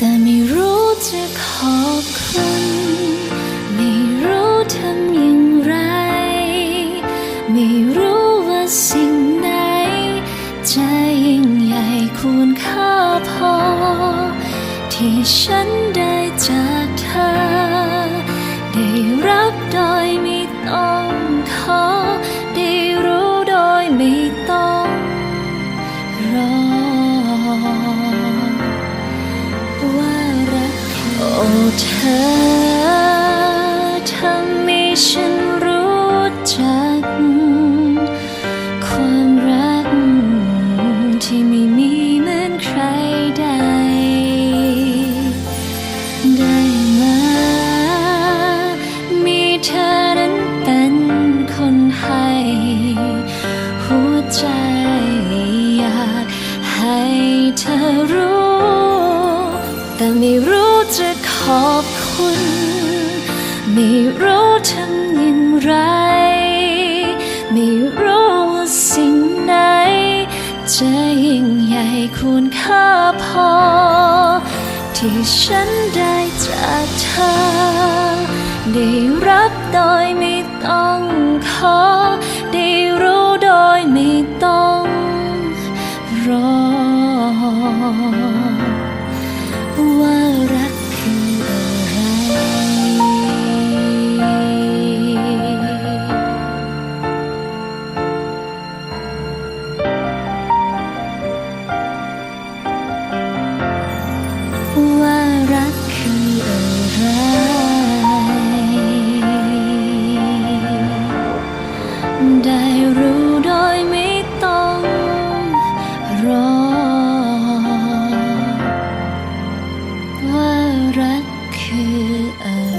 แต่ไม่รู้จะขอบคุณ ไม่รู้ทำอย่างไร ไม่รู้ว่าสิ่งไหนจะยิ่งใหญ่ควรค่าพอ ที่ฉันได้จาก เธอทำให้ฉัน ไม่รู้จะขอบคุณ ไม่รู้ทำอย่างไร ไม่รู้ว่าสิ่งไหน จะยิ่งใหญ่ควรค่าพอ ที่ฉันได้จากเธอ ได้รับโดยไม่ต้องขอ ได้รู้โดยไม่ต้องรอ ได้รู้โดยไม่ต้องรอ ว่ารักคืออะไร